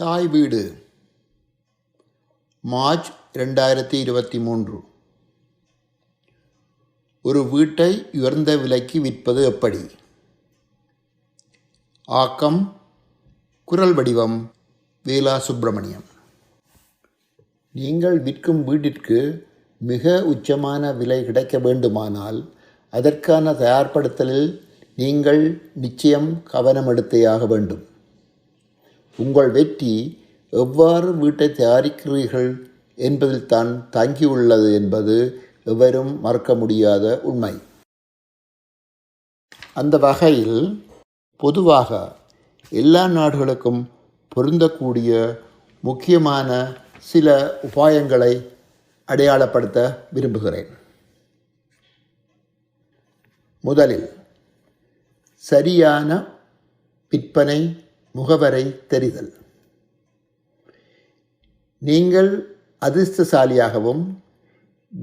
தாய் வீடு. மார்ச் ரெண்டாயிரத்தி இருபத்தி மூன்று. ஒரு வீட்டை உயர்ந்த விலைக்கு விற்பது எப்படி? ஆக்கம் குரல் வடிவம் வேலா சுப்பிரமணியம். நீங்கள் விற்கும் வீட்டிற்கு மிக உச்சமான விலை கிடைக்க வேண்டுமானால் அதற்கான தயார்படுத்தலில் நீங்கள் நிச்சயம் கவனம் எடுத்தேயாக வேண்டும். உங்கள் வெற்றி எவ்வாறு வீட்டை தயாரிக்கிறீர்கள் என்பதில் தான் தங்கியுள்ளது என்பது எவரும் மறக்க முடியாத உண்மை. அந்த வகையில் பொதுவாக எல்லா நாடுகளுக்கும் பொருந்தக்கூடிய முக்கியமான சில உபாயங்களை அடையாளப்படுத்த விரும்புகிறேன். முதலில் சரியான விற்பனை முகவரை தெரிதல். நீங்கள் அதிர்ஷ்டசாலியாகவும்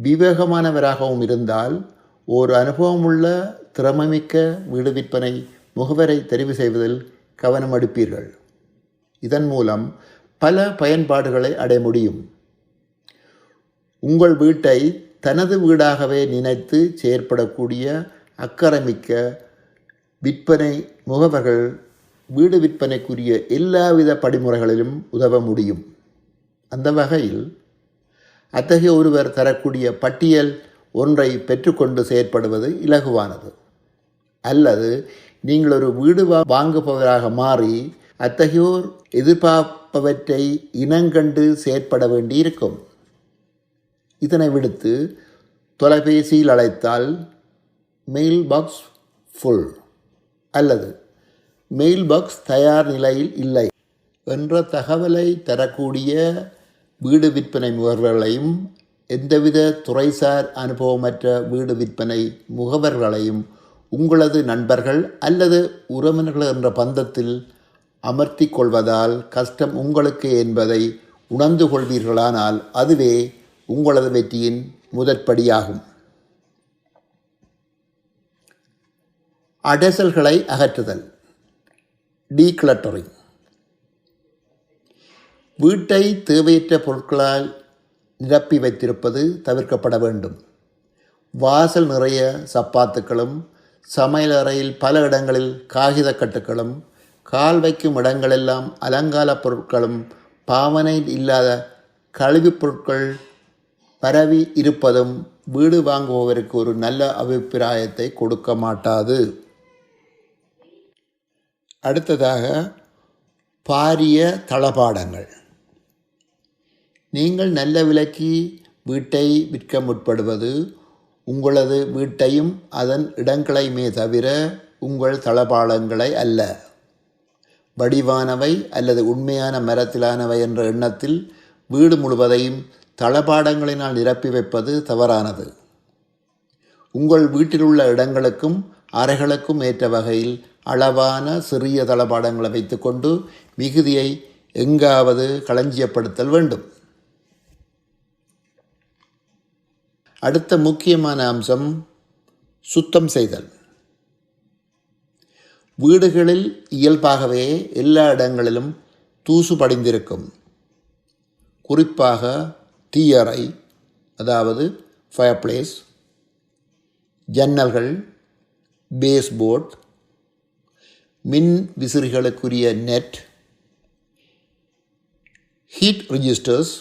விவேகமானவராகவும் இருந்தால் ஒரு அனுபவமுள்ள திறமமிக்க வீடு விற்பனை முகவரை தெரிவு செய்வதில் கவனம் எடுப்பீர்கள். இதன் மூலம் பல பயன்பாடுகளை அடைய முடியும். உங்கள் வீட்டை தனது வீடாகவே நினைத்து செயற்படக்கூடிய அக்கறமிக்க விற்பனை முகவர்கள் வீடு விற்பனைக்குரிய எல்லாவித படிமுறைகளிலும் உதவ முடியும். அந்த வகையில் அத்தகைய ஒருவர் தரக்கூடிய பட்டியல் ஒன்றை பெற்றுக்கொண்டு செயற்படுவது இலகுவானது. அல்லது நீங்கள் ஒரு வீடு வா- வாங்குபவராக மாறி அத்தகையோர் எதிர்பார்ப்பவற்றை இனங்கண்டு செயற்பட வேண்டியிருக்கும். இதனை விடுத்து தொலைபேசியில் அழைத்தால் மெயில் பாக்ஸ் ஃபுல் அல்லது மெயில் பாக்ஸ் தயார் நிலையில் இல்லை என்ற தகவலை தரக்கூடிய வீடு விற்பனை முகவர்களையும் எந்தவித துறைசார் அனுபவமற்ற வீடு விற்பனை முகவர்களையும் உங்களது நண்பர்கள் அல்லது உறவினர்கள் என்ற பந்தத்தில் அமர்த்தி கொள்வதால் கஷ்டம் உங்களுக்கு என்பதை உணர்ந்து கொள்வீர்களானால் அதுவே உங்களது வெற்றியின் முதற்படியாகும் அடைசல்களை அகற்றுதல். டீக்ளட்டரிங் வீட்டை தேவையற்ற பொருட்களால் நிரப்பி வைத்திருப்பது தவிர்க்கப்பட வேண்டும். வாசல் நிறைய சப்பாத்துக்களும் சமையலறையில் பல இடங்களில் காகித கட்டுக்களும் கால் வைக்கும் இடங்களெல்லாம் அலங்கார பொருட்களும் பாவனையில் இல்லாத கழிவுப் பொருட்கள் பரவி இருப்பதும் வீடு வாங்குபவருக்கு ஒரு நல்ல அபிப்பிராயத்தை கொடுக்க மாட்டாது. அடுத்ததாக பாரிய தளபாடங்கள். நீங்கள் நல்ல விலைக்கு வீட்டை விற்க முற்படுவது உங்களது வீட்டையும் அதன் இடங்களையுமே தவிர உங்கள் தளபாடங்களை அல்ல. வடிவானவை அல்லது உண்மையான மரத்திலானவை என்ற எண்ணத்தில் வீடு முழுவதையும் தளபாடங்களினால் நிரப்பி வைப்பது தவறானது. உங்கள் வீட்டிலுள்ள இடங்களுக்கும் அறைகளுக்கும் ஏற்ற வகையில் அளவான சிறிய தளபாடங்களை வைத்துக்கொண்டு மிகுதியை எங்காவது களஞ்சியப்படுத்தல் வேண்டும். அடுத்த முக்கியமான அம்சம் சுத்தம் செய்தல். வீடுகளில் இயல்பாகவே எல்லா இடங்களிலும் தூசு படிந்திருக்கும். குறிப்பாக தீயறை அதாவது ஃபயர் பிளேஸ் ஜன்னல்கள் பேஸ்போர்ட் மின் விசிறிகளுக்குரிய net heat registers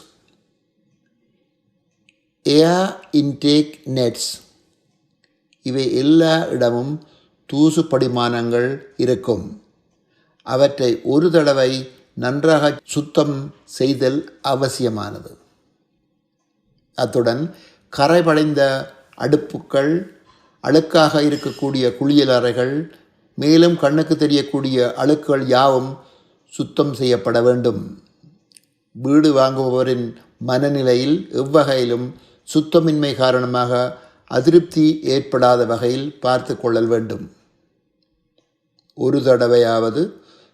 air intake nets இவை எல்லா இடமும் தூசு படிமானங்கள் இருக்கும். அவற்றை ஒரு தடவை நன்றாக சுத்தம் செய்தல் அவசியமானது. அத்துடன் கரைபடைந்த அடுப்புக்கள் அழுக்காக இருக்கக்கூடிய குளியலறைகள் மேலும் கண்ணுக்கு தெரியக்கூடிய அழுக்குகள் யாவும் சுத்தம் செய்யப்பட வேண்டும். வீடு வாங்குபவரின் மனநிலையில் எவ்வகையிலும் சுத்தமின்மை காரணமாக அதிருப்தி ஏற்படாத வகையில் பார்த்து கொள்ளல் வேண்டும். ஒரு தடவையாவது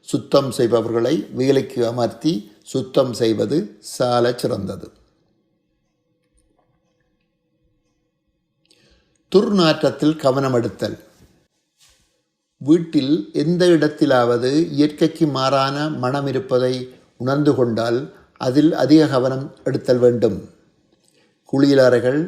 சுத்தம் செய்பவர்களை வேலைக்கு அமர்த்தி சுத்தம் செய்வது சால சிறந்தது. துர்நாற்றத்தில் கவனம் எடுத்தல் வீட்டில் எந்த இடத்திலாவது இயற்கைக்கு மாறான மனம் இருப்பதை உணர்ந்து கொண்டால் அதில் அதிக கவனம் எடுத்தல் வேண்டும். குளியலறைகள்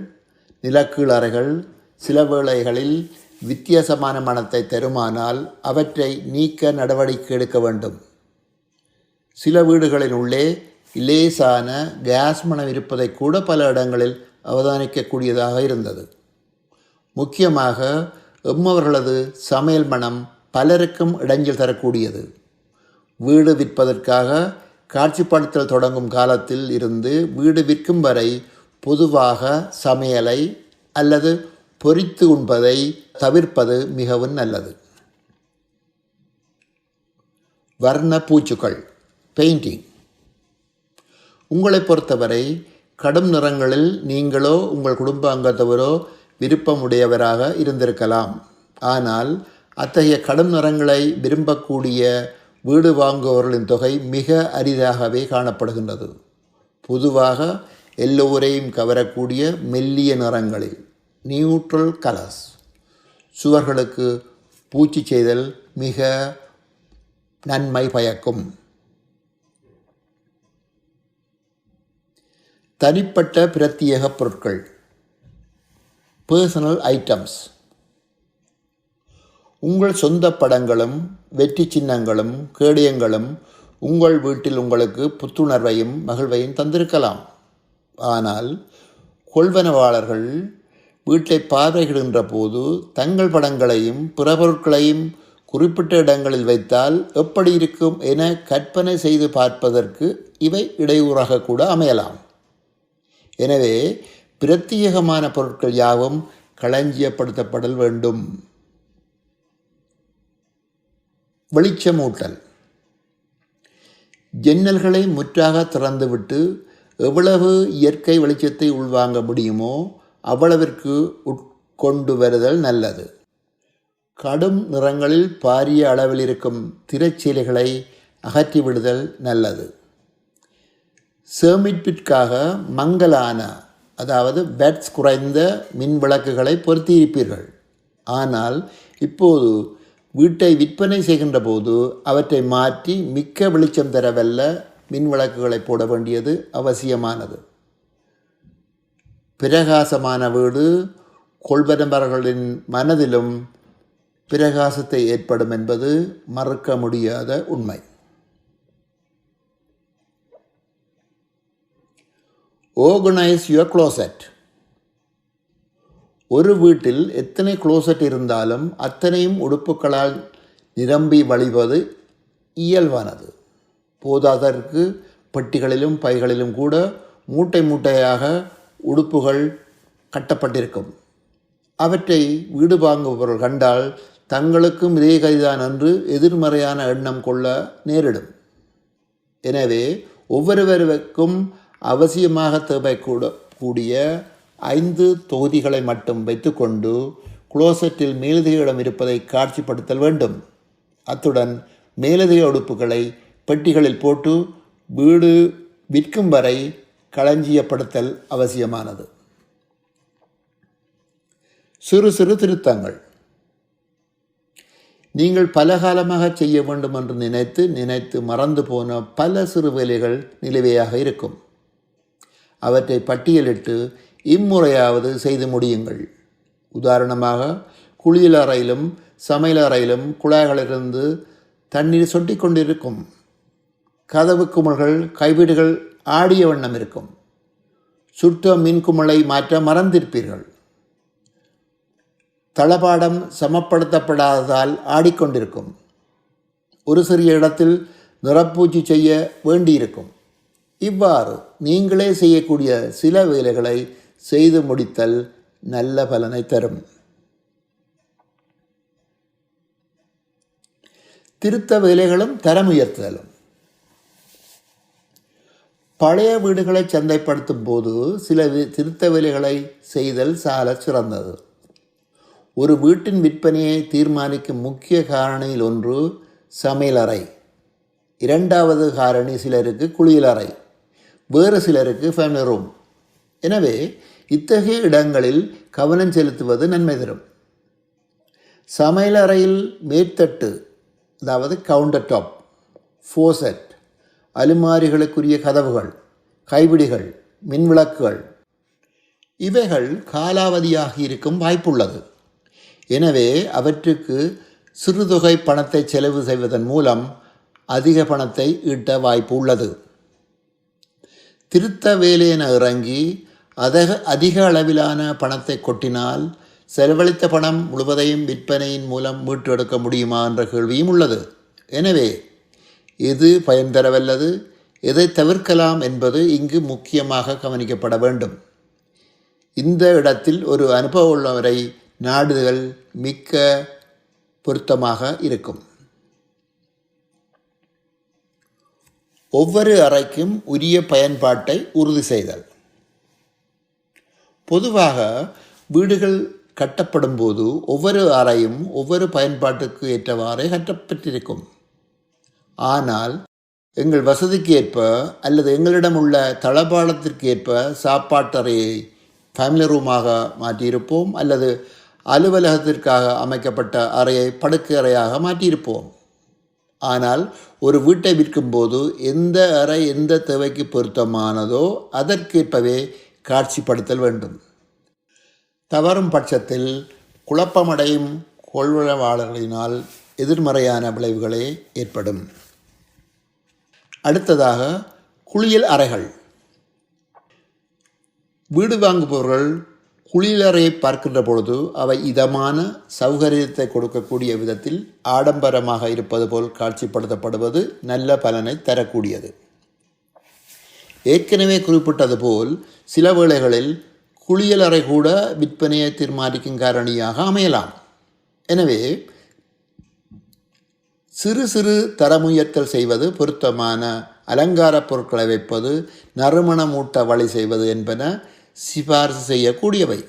நிலக்கீழ் அறைகள் சில வேளைகளில் வித்தியாசமான மனத்தை தருமானால் அவற்றை நீக்க நடவடிக்கை எடுக்க வேண்டும். சில வீடுகளின் உள்ளே லேசான கேஸ் மனம் இருப்பதை கூட பல இடங்களில் அவதானிக்கக்கூடியதாக இருந்தது. முக்கியமாக எம்மவர்களது சமையல் மனம் பலருக்கும் இடைஞ்சல் தரக்கூடியது. வீடு விற்பதற்காக காட்சிப்படுத்தல் தொடங்கும் காலத்தில் இருந்து வீடு விற்கும் வரை பொதுவாக சமையலை அல்லது பொரித்து உண்பதை தவிர்ப்பது மிகவும் நல்லது. வர்ண பூச்சுக்கள் பெயிண்டிங் உங்களை பொறுத்தவரை கடும் நிறங்களில் நீங்களோ உங்கள் குடும்ப அங்கத்தவரோ விருப்பமுடையவராக இருந்திருக்கலாம். ஆனால் அத்தகைய கடும் நிறங்களை விரும்பக்கூடிய வீடு வாங்குபவர்களின் தொகை மிக அரிதாகவே காணப்படுகின்றது. பொதுவாக எல்லோரையும் கவரக்கூடிய மெல்லிய நிறங்களில் நியூட்ரல் கலர்ஸ். சுவர்களுக்கு பூச்சி செய்தல் மிக நன்மை பயக்கும். தனிப்பட்ட பிரத்யேக பொருட்கள். பர்சனல் ஐட்டம்ஸ் உங்கள் சொந்த படங்களும் வெற்றி சின்னங்களும் கேடயங்களும் உங்கள் வீட்டில் உங்களுக்கு புத்துணர்வையும் மகிழ்வையும் தந்திருக்கலாம். ஆனால் கொள்வனவாளர்கள் வீட்டை பார்வையிடுகின்ற போது தங்கள் படங்களையும் பிற பொருட்களையும் குறிப்பிட்ட இடங்களில் வைத்தால் எப்படி இருக்கும் என கற்பனை செய்து பார்ப்பதற்கு இவை இடையூறாக கூட அமையலாம். எனவே பிரத்யேகமான பொருட்கள் யாவும் களஞ்சியப்படுத்தப்படல் வேண்டும். வெளிச்சமூட்டல். ஜன்னல்களை முற்றாக திறந்துவிட்டு எவ்வளவு இயற்கை வெளிச்சத்தை உள்வாங்க முடியுமோ அவ்வளவிற்கு உட்கொண்டு வருதல் நல்லது. கடும் நிறங்களில் பாரிய அளவில் இருக்கும் திரைச்சீலைகளை அகற்றிவிடுதல் நல்லது. சேமிப்பிற்காக மங்கலான அதாவது பேட்ஸ் குறைந்த மின் விளக்குகளை பொருத்தியிருப்பீர்கள். ஆனால் இப்போது வீட்டை விற்பனை செய்கின்ற போது அவற்றை மாற்றி மிக்க வெளிச்சம் தரவல்ல மின் விளக்குகளை போட வேண்டியது அவசியமானது. பிரகாசமான வீடு கொள்வனவர்களின் மனதிலும் பிரகாசத்தை ஏற்படும் என்பது மறுக்க முடியாத உண்மை. ஓர்கனைஸ் யுவர் க்ளோசெட் ஒரு வீட்டில் எத்தனை க்ளோசட் இருந்தாலும் அத்தனையும் உடுப்புகளால் நிரம்பி வழிவது இயல்பானது. போதாதற்கு பெட்டிகளிலும் பைகளிலும் கூட மூட்டை மூட்டையாக உடுப்புகள் கட்டப்பட்டிருக்கும். அவற்றை வீடு வாங்குபவர்கள் கண்டால் தங்களுக்கும் இதே கைதான் என்று எதிர்மறையான எண்ணம் கொள்ள நேரிடும். எனவே ஒவ்வொருவருக்கும் அவசியமாக தேவைக்கூட கூடிய ஐந்து தொகுதிகளை மட்டும் வைத்துக்கொண்டு குளோசெட்டில் மேலதிக இருப்பதை காட்சிப்படுத்தல் வேண்டும். அத்துடன் மேலதிக உடுப்புகளை பெட்டிகளில் போட்டு வீடு விற்கும் வரை களஞ்சியப்படுத்தல் அவசியமானது. சிறு சிறு திருத்தங்கள். நீங்கள் பல காலமாக செய்ய வேண்டும் என்று நினைத்து நினைத்து மறந்து போன பல சிறு வேலைகள் நிலுவையாக இருக்கும். அவற்றை பட்டியலிட்டு இம்முறையாவது செய்து முடியுங்கள். உதாரணமாக குளியல் அறையிலும் சமையல் அறையிலும் குழாய்களிலிருந்து தண்ணீர் சொட்டி கொண்டிருக்கும் கதவு குமிழ்கள் கைவீடுகள் ஆடிய வண்ணம் இருக்கும். சுற்ற மின் மாற்ற மறந்திருப்பீர்கள். தளபாடம் சமப்படுத்தப்படாததால் ஆடிக்கொண்டிருக்கும். ஒரு சிறிய இடத்தில் நிறப்பூச்சி செய்ய வேண்டியிருக்கும். இவ்வாறு நீங்களே செய்யக்கூடிய சில வேலைகளை செய்து முடித்தல் நல்ல பலனை தரும். திருத்த வேலைகளும் தரம் உயர்த்துதலும் பழைய வீடுகளை சந்தைப்படுத்தும் போது சில திருத்த வேலைகளை செய்தல் சால சிறந்தது. ஒரு வீட்டின் விற்பனையை தீர்மானிக்கும் முக்கிய காரணியில் ஒன்று சமையலறை. இரண்டாவது காரணி சிலருக்கு குளியலறை. வேறு சிலருக்கு ஃபேமிலி ரூம் எனவே இத்தகைய இடங்களில் கவனம் செலுத்துவது நன்மை தரும். சமையலறையில் மேற்தட்டு அதாவது கவுண்டர் டாப் ஃபோசெட் அலுமாரிகளுக்குரிய கதவுகள் கைவிடிகள் மின்விளக்குகள் இவைகள் காலாவதியாகி இருக்கும் வாய்ப்புள்ளது. எனவே அவற்றுக்கு சிறுதொகை பணத்தை செலவு செய்வதன் மூலம் அதிக பணத்தை ஈட்ட வாய்ப்பு உள்ளது. திருத்த வேலையென இறங்கி அதக அதிக அளவிலான பணத்தை கொட்டினால் செலவழித்த பணம் முழுவதையும் விற்பனையின் மூலம் மீட்டெடுக்க முடியுமா என்ற கேள்வியும் உள்ளது. எனவே எது பயன் தரவல்லது எதை தவிர்க்கலாம் என்பது இங்கு முக்கியமாக கவனிக்கப்பட வேண்டும். இந்த இடத்தில் ஒரு அனுபவம் உள்ளவரை நாடுதல் மிக்க பொருத்தமாக இருக்கும். ஒவ்வொரு அறைக்கும் உரிய பயன்பாட்டை உறுதி செய்தல். பொதுவாக வீடுகள் கட்டப்படும் போது ஒவ்வொரு அறையும் ஒவ்வொரு பயன்பாட்டுக்கு ஏற்றவாறே கட்டப்பட்டிருக்கும். ஆனால் எங்கள் வசதிக்கு ஏற்ப அல்லது எங்களிடம் உள்ள தளபாளத்திற்கு ஏற்ப சாப்பாட்டறையை ஃபேமிலி ரூமாக மாற்றியிருப்போம் அல்லது அலுவலகத்திற்காக அமைக்கப்பட்ட அறையை படுக்கை அறையாக மாற்றியிருப்போம். ஆனால் ஒரு வீட்டை விற்கும்போது எந்த அறை எந்த தேவைக்கு பொருத்தமானதோ அதற்கேற்பவே காட்சிப்படுத்தல் வேண்டும். தவறும் பட்சத்தில் குழப்பமடையும் கொள்வளவாளர்களினால் எதிர்மறையான விளைவுகளே ஏற்படும். அடுத்ததாக குளியல் அறைகள். வீடு வாங்குபவர்கள் குளியலறையை பார்க்கின்ற பொழுது அவை இதமான சௌகரியத்தை கொடுக்கக்கூடிய விதத்தில் ஆடம்பரமாக இருப்பது போல் காட்சிப்படுத்தப்படுவது நல்ல பலனை தரக்கூடியது. ஏற்கனவே குறிப்பிட்டது போல் சில வேளைகளில் குளியலறை கூட விற்பனையை தீர்மானிக்கும் காரணியாக அமையலாம். எனவே சிறு சிறு தரமுயர்த்தல் செய்வது பொருத்தமான அலங்கார பொருட்களை வைப்பது நறுமணமூட்ட வழி செய்வது என்பன சிபாரிசு செய்யக்கூடியவை.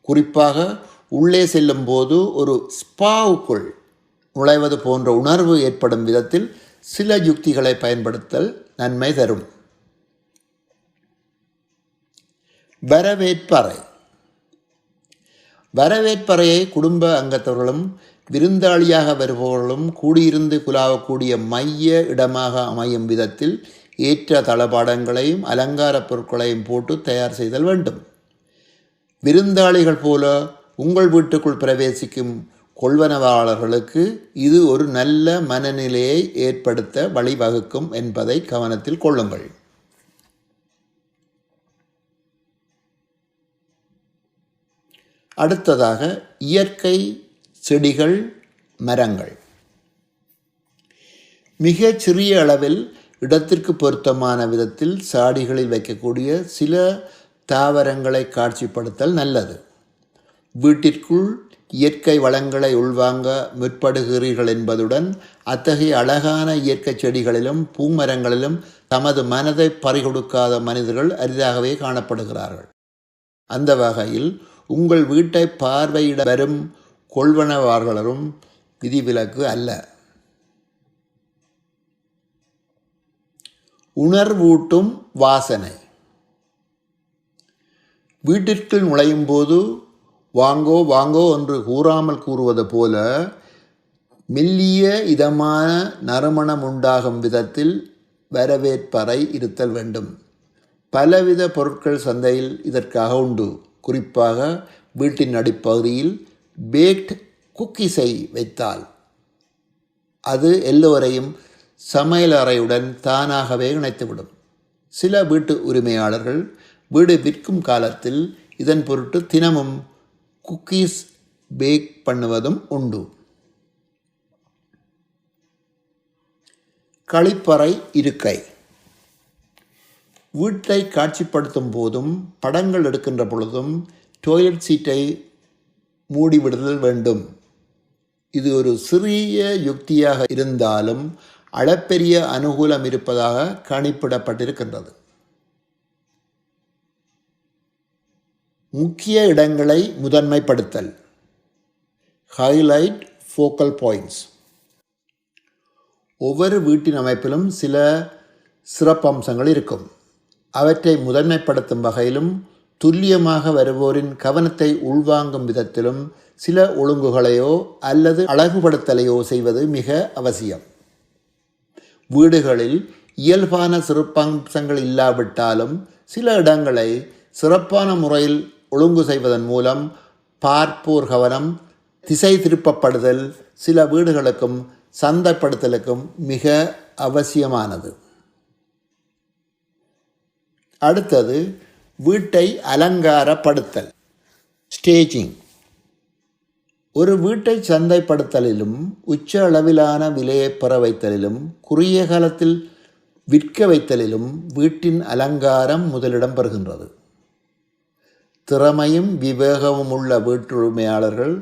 குறிப்பாக உள்ளே செல்லும் போது ஒரு ஸ்பாவுக்குள் நுழைவது போன்ற உணர்வு ஏற்படும் விதத்தில் சில யுக்திகளை பயன்படுத்தல் நன்மை தரும். வரவேற்பறை. வரவேற்பறையை குடும்ப அங்கத்தவர்களும் விருந்தாளியாக வருபவர்களும் கூடியிருந்து குலாவக்கூடிய மைய இடமாக அமையும் விதத்தில் ஏற்ற தளபாடங்களையும் அலங்காரப் பொருட்களையும் போட்டு தயார் செய்தல் வேண்டும். விருந்தாளிகள் போல உங்கள் வீட்டுக்குள் பிரவேசிக்கும் கொள்வனவாளர்களுக்கு இது ஒரு நல்ல மனநிலையை ஏற்படுத்த வழிவகுக்கும் என்பதை கவனத்தில் கொள்ளுங்கள். அடுத்ததாக இயற்கை செடிகள் மரங்கள். மிகச் சிறிய அளவில் இடத்திற்கு பொருத்தமான விதத்தில் சாடிகளில் வைக்கக்கூடிய சில தாவரங்களை காட்சிப்படுத்தல் நல்லது. வீட்டிற்குள் இயற்கை வளங்களை உள்வாங்க முற்படுகிறீர்கள் என்பதுடன் அத்தகைய அழகான இயற்கை செடிகளிலும் பூமரங்களிலும் தமது மனதை பறிகொடுக்காத மனிதர்கள் அரிதாகவே காணப்படுகிறார்கள். அந்த வகையில் உங்கள் வீட்டை பார்வையிட வரும் கொள்வனவார்களும் விதிவிலக்கு அல்ல. உணர்வூட்டும் வாசனை. வீட்டிற்குள் நுழையும் போது வாங்கோ வாங்கோ என்று கூறாமல் கூறுவது போல மெல்லிய இதமான நறுமணம் உண்டாகும் விதத்தில் வரவேற்பறை இருத்தல் வேண்டும். பலவித பொருட்கள் சந்தையில் இதற்காக உண்டு. குறிப்பாக வீட்டின் அடிப்பகுதியில் பேக்ட் குக்கீஸை வைத்தால். அது எல்லோரையும் சமையலறையுடன் தானாகவே இணைத்துவிடும். சில வீட்டு உரிமையாளர்கள் வீடு விற்கும் காலத்தில் இதன் பொருட்டு தினமும் குக்கீஸ் பேக் பண்ணுவதும் உண்டு. கழிப்பறை இருக்கை. வீட்டை காட்சிப்படுத்தும் போதும் படங்கள் எடுக்கின்ற பொழுதும் டாய்லெட் சீட்டை மூடிவிடுதல் வேண்டும். இது ஒரு சிறிய யுக்தியாக இருந்தாலும் அளப்பெரிய அனுகூலம் இருப்பதாக கணிப்பிடப்பட்டிருக்கின்றது. முக்கிய இடங்களை முதன்மைப்படுத்தல். ஹைலைட் ஃபோக்கல் பாயிண்ட்ஸ் ஒவ்வொரு வீட்டின் அமைப்பிலும் சில சிறப்பம்சங்கள் இருக்கும். அவற்றை முதன்மைப்படுத்தும் வகையிலும் துல்லியமாக வருவோரின் கவனத்தை உள்வாங்கும் விதத்திலும் சில ஒழுங்குகளையோ அல்லது அழகுபடுத்தலையோ செய்வது மிக அவசியம். வீடுகளில் இயல்பான சிறப்பம்சங்கள் இல்லாவிட்டாலும் சில இடங்களை சிறப்பான முறையில் ஒழுங்கு செய்வதன் மூலம் பார்ப்போர் கவனம் திசை திருப்பப்படுதல் சில வீடுகளுக்கும் சந்தைப்படுத்தலுக்கும் மிக அவசியமானது. அடுத்தது வீட்டை அலங்காரப்படுத்தல். ஸ்டேஜிங். ஒரு வீட்டை சந்தைப்படுத்தலிலும் உச்ச அளவிலான விலையை பெற வைத்தலிலும் குறுகிய காலத்தில் விற்க வைத்தலிலும் வீட்டின் அலங்காரம் முதலிடம் பெறுகின்றது. திறமையும் விவேகமும் உள்ள வீட்டுரிமையாளர்கள்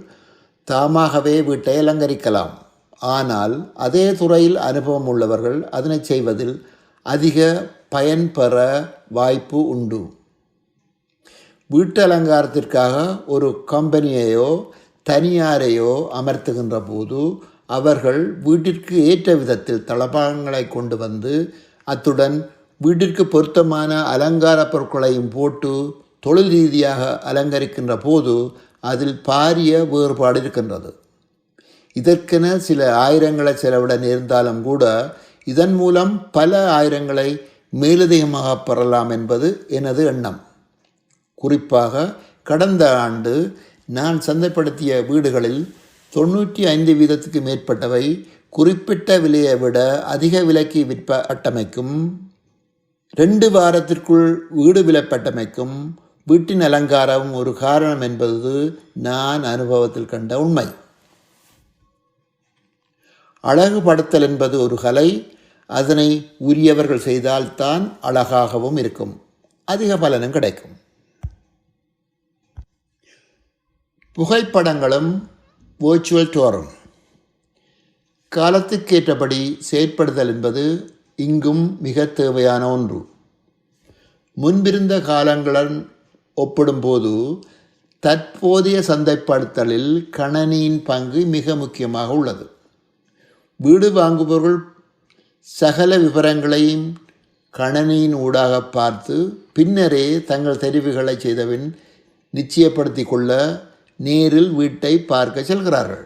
தாமாகவே வீட்டை அலங்கரிக்கலாம். ஆனால் அதே துறையில் அனுபவம் உள்ளவர்கள் அதனை செய்வதில் அதிக பயன் பெற வாய்ப்பு உண்டு. வீட்டு அலங்காரத்திற்காக ஒரு கம்பெனியையோ தனியாரையோ அமர்த்துகின்ற போது அவர்கள் வீட்டிற்கு ஏற்ற விதத்தில் தளபாகங்களை கொண்டு வந்து அத்துடன் வீட்டிற்கு பொருத்தமான அலங்கார பொருட்களையும் போட்டு தொழில் ரீதியாக அலங்கரிக்கின்ற போது அதில் பாரிய வேறுபாடு இருக்கின்றது. இதற்கென சில ஆயிரங்களை செலவிட நேர்ந்தாலும் கூட இதன் மூலம் பல ஆயிரங்களை மேலதிகமாக பெறலாம் என்பது எனது எண்ணம். குறிப்பாக கடந்த ஆண்டு நான் சந்தைப்படுத்திய வீடுகளில் தொண்ணூற்றி ஐந்து வீதத்துக்கு மேற்பட்டவை குறிப்பிட்ட விலையை விட அதிக விலைக்கு விற்பட்டமைக்கும் ரெண்டு வாரத்திற்குள் வீடு விலப்பட்டமைக்கும் வீட்டின் அலங்காரம் ஒரு காரணம் என்பது நான் அனுபவத்தில் கண்ட உண்மை. அழகுபடுத்தல் என்பது ஒரு கலை அதனை உரியவர்கள் செய்தால்தான் அழகாகவும் இருக்கும். அதிக பலனும் கிடைக்கும். புகைப்படங்களும் வேர்ச்சுவல் டோரும் காலத்துக்கேற்றபடி செயற்படுதல் என்பது இங்கும் மிக தேவையான ஒன்று. முன்பிருந்த காலங்களுடன் ஒப்பிடும்போது தற்போதைய சந்தைப்படுத்தலில் கணனியின் பங்கு மிக முக்கியமாக உள்ளது. வீடு வாங்குபவர்கள் சகல விவரங்களையும் கணனியின் ஊடாக பார்த்து பின்னரே தங்கள் தெரிவுகளை செய்தபின் நிச்சயப்படுத்தி கொள்ள நேரில் வீட்டை பார்க்க செல்கிறார்கள்.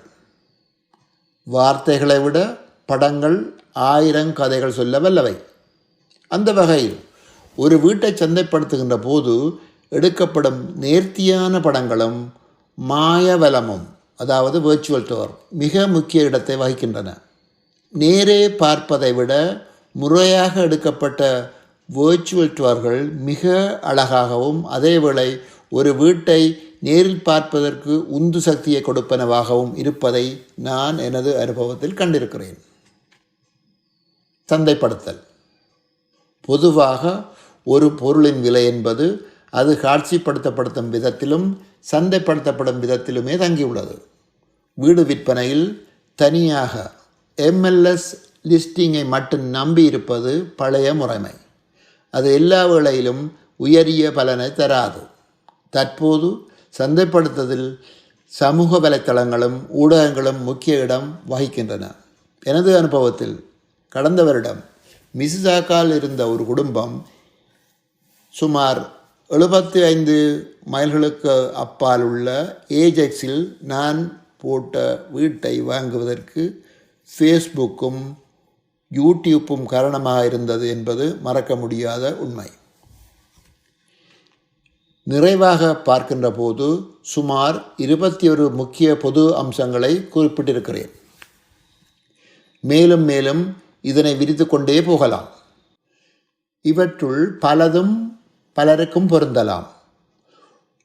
வார்த்தைகளை விட படங்கள் ஆயிரம் கதைகள் சொல்ல வல்லவை. அந்த வகையில் ஒரு வீட்டை சந்தைப்படுத்துகின்ற போது எடுக்கப்படும் நேர்த்தியான படங்களும் மாயவலமும் அதாவது வேர்ச்சுவல் டோர் மிக முக்கிய இடத்தை வகிக்கின்றன. நேரே பார்ப்பதை விட முறையாக எடுக்கப்பட்ட வேர்ச்சுவல் டோர்கள் மிக அழகாகவும் அதேவேளை ஒரு வீட்டை நேரில் பார்ப்பதற்கு உந்து சக்தியை கொடுப்பனவாகவும் இருப்பதை நான் எனது அனுபவத்தில் கண்டிருக்கிறேன். சந்தைப்படுத்தல். பொதுவாக ஒரு பொருளின் விலை என்பது அது காட்சிப்படுத்தப்படுத்தும் விதத்திலும் சந்தைப்படுத்தப்படும் விதத்திலுமே தங்கியுள்ளது. வீடு விற்பனையில் தனியாக எம்எல்எஸ் லிஸ்டிங்கை மட்டும் நம்பி இருப்பது பழைய முறைமை. அது எல்லா வேளையிலும் உயரிய பலனை தராது. தற்போது சந்தைப்படுத்துதல் சமூக வலைத்தளங்களும் ஊடகங்களும் முக்கிய இடம் வகிக்கின்றன. எனது அனுபவத்தில் கடந்த வருடம் மிசிசாக்கால் இருந்த ஒரு குடும்பம் சுமார் எழுபத்தி ஐந்து மைல்களுக்கு அப்பால் உள்ள ஏஜெக்ஸில் நான் போட்ட வீட்டை வாங்குவதற்கு ஃபேஸ்புக்கும் யூடியூப்பும் காரணமாக இருந்தது என்பது மறக்க முடியாத உண்மை. நிறைவாக பார்க்கின்ற போது சுமார் இருபத்தி ஒரு முக்கிய பொது அம்சங்களை குறிப்பிட்டிருக்கிறேன். மேலும் மேலும் இதனை விரித்து கொண்டே போகலாம். இவற்றுள் பலதும் பலருக்கும் பொருந்தலாம்.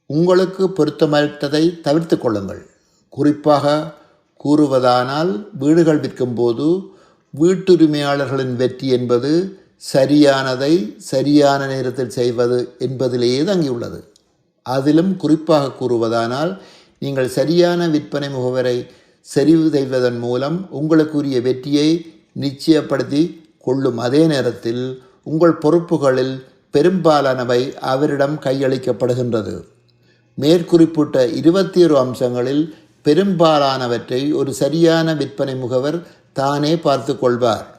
உங்களுக்கு பொருத்தமளித்ததை தவிர்த்து கொள்ளுங்கள். குறிப்பாக கூறுவதானால் வீடுகள் விற்கும்போது வீட்டுரிமையாளர்களின் வெற்றி என்பது சரியானதை சரியான நேரத்தில் செய்வது என்பதிலேயே தங்கியுள்ளது அதிலும் குறிப்பாக கூறுவதானால் நீங்கள் சரியான விற்பனை முகவரை சரிவு செய்வதன் மூலம் உங்களுக்குரிய வெற்றியை நிச்சயப்படுத்தி கொள்ளும் அதே நேரத்தில் உங்கள் பொறுப்புகளில் பெரும்பாலானவை அவரிடம் கையளிக்கப்படுகின்றது. மேற்குறிப்பிட்ட இருபத்தி ஒரு அம்சங்களில் பெரும்பாலானவற்றை ஒரு சரியான விற்பனை முகவர் தானே பார்த்து கொள்வார்.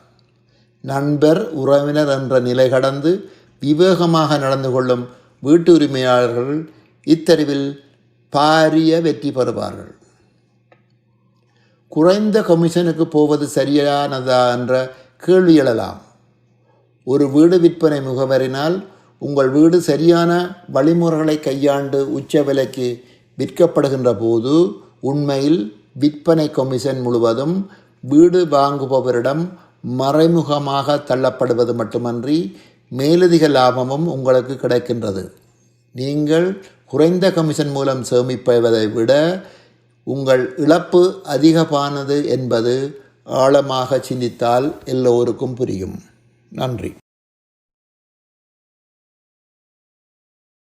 நண்பர் உறவினர் என்ற நிலை கடந்து விவேகமாக நடந்து கொள்ளும் வீட்டு உரிமையாளர்கள் இத்தறிவில் பாரிய வெற்றி பெறுவார்கள். குறைந்த கமிஷனுக்கு போவது சரியானதா என்ற கேள்வி எழலாம். ஒரு வீடு விற்பனை முகவரினால் உங்கள் வீடு சரியான வழிமுறைகளை கையாண்டு உச்ச விலைக்கு விற்கப்படுகின்ற போது உண்மையில் விற்பனை கமிஷன் முழுவதும் வீடு வாங்குபவரிடம் மறைமுகமாக தள்ளப்படுவது மட்டுமன்றி மேலதிக லாபமும் உங்களுக்கு கிடைக்கின்றது. நீங்கள் குறைந்த கமிஷன் மூலம் சேமிப்பதை விட உங்கள் இழப்பு அதிகமானது என்பது ஆழமாக சிந்தித்தால் எல்லோருக்கும் புரியும். நன்றி.